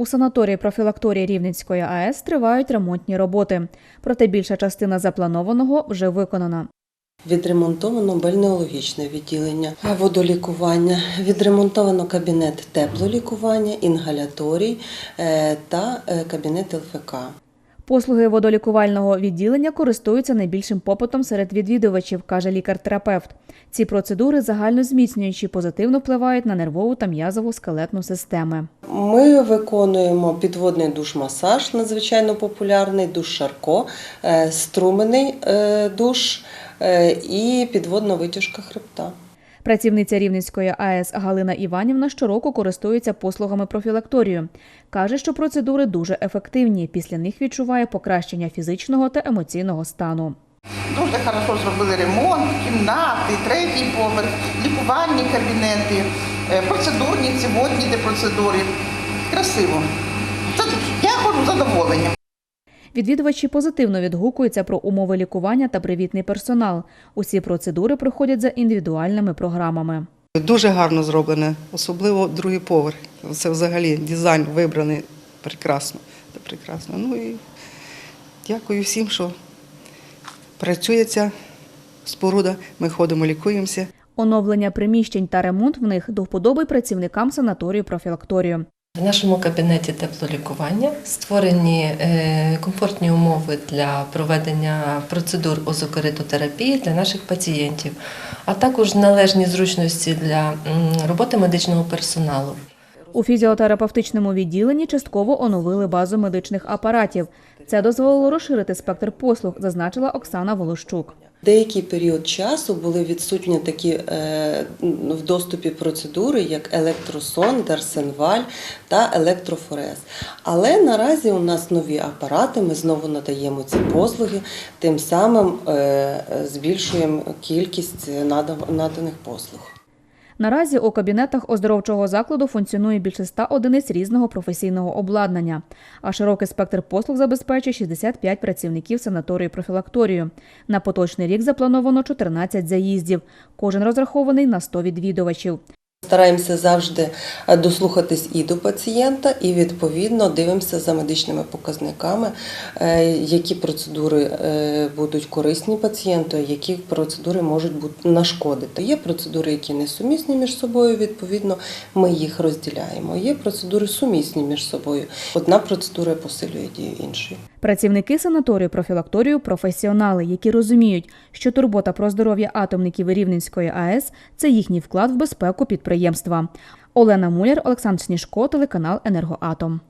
У санаторії профілакторії Рівненської АЕС тривають ремонтні роботи. Проте більша частина запланованого вже виконана. Відремонтовано бальнеологічне відділення, водолікування, відремонтовано кабінет теплолікування, інгаляторій е, та е, кабінет ЛФК. Послуги водолікувального відділення користуються найбільшим попитом серед відвідувачів, каже лікар-терапевт. Ці процедури загально зміцнюючі позитивно впливають на нервову та м'язову скелетну системи. Ми виконуємо підводний душ-масаж, надзвичайно популярний, душ Шарко, е, струмений е, душ е, і підводна витяжка хребта. Працівниця Рівненської АЕС Галина Іванівна щороку користується послугами профілакторію. Каже, що процедури дуже ефективні. Після них відчуває покращення фізичного та емоційного стану. Дуже хорошо зробили ремонт, кімнати, третій поверх, лікувальні кабінети, е, процедурні, ці водні процедури. Красиво. Я ходжу з задоволенням. Відвідувачі позитивно відгукуються про умови лікування та привітний персонал. Усі процедури проходять за індивідуальними програмами. Дуже гарно зроблене, особливо другий поверх. Це взагалі дизайн вибраний прекрасно. Це прекрасно. Ну і дякую всім, що працює ця споруда. Ми ходимо, лікуємося. Оновлення приміщень та ремонт в них до вподоби працівникам санаторію профілакторію. В нашому кабінеті теплолікування створені е, комфортні умови для проведення процедур озокоритотерапії для наших пацієнтів, а також належні зручності для роботи медичного персоналу. У фізіотерапевтичному відділенні частково оновили базу медичних апаратів. Це дозволило розширити спектр послуг, зазначила Оксана Волощук. Деякий період часу були відсутні такі е, в доступі процедури, як електросон, Дарсенваль та електрофорез. Але наразі у нас нові апарати, ми знову надаємо ці послуги, тим самим е, збільшуємо кількість наданих послуг. Наразі у кабінетах оздоровчого закладу функціонує більше 100 одиниць різного професійного обладнання, а широкий спектр послуг забезпечує 65 працівників санаторії профілакторію. На поточний рік заплановано 14 заїздів. Кожен розрахований на 100 відвідувачів. Стараємося завжди е, дослухатись і до пацієнта, і відповідно дивимося за медичними показниками, е, які процедури е, будуть корисні пацієнту, які процедури можуть бути нашкодити. Є процедури, які не сумісні між собою. Відповідно, ми їх розділяємо. Є процедури сумісні між собою. Одна процедура посилює дію іншої. Працівники санаторію профілакторію професіонали, які розуміють, що турбота про здоров'я атомників Рівненської АЕС це їхній вклад в безпеку підприємства. Олена Муляр, Олександр Сніжко, телеканал Енергоатом.